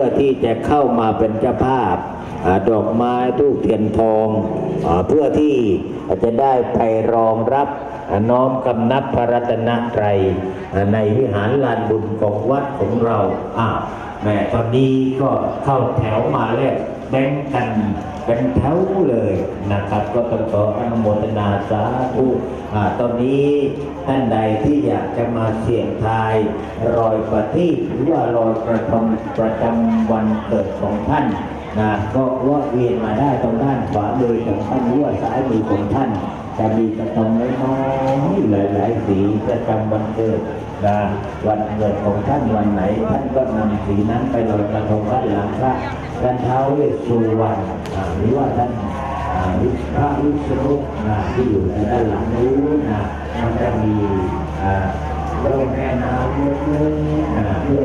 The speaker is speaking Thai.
พื่อที่จะเข้ามาเป็นเจ้าภาพอดอกไม้ทูกเทียนทองอเพื่อที่จะได้ไปรองรับน้อมกำนับพระรัตนตรัยในวิหารลานบุญของวัดของเราอ่าแม่ตอนนี้ก็เข้าแถวมาแล้วแบ่งกันเป็นแถวเลยนะครับ ก็ต้องขออนุโมทนาสาธุอ่าตอนนี้ท่านใดที่อยากจะมาเสี่ยงทายรอยประทีปหรือว่ารอยกระทงประจำวันเกิดของท่านนะก็ว่าเวียนมาได้ตรงด้านขวามือของท่านหรือว่าซ้ายมือของท่านจะมีกระทงน้อยๆหลายสีประจำวันเกิดนะวันเกิดของท่านวันไหน ท่านก็นำสีนั้นไปลอยกระทงด้านหลังพระท่านเท้าเวสสุวรรณหรือว่าท่านพระวิษณุนะที่อยู่ในด้านหลังนู้นนะมันจะมีโร่องแม่น้ำเล็กๆนะเพื่อ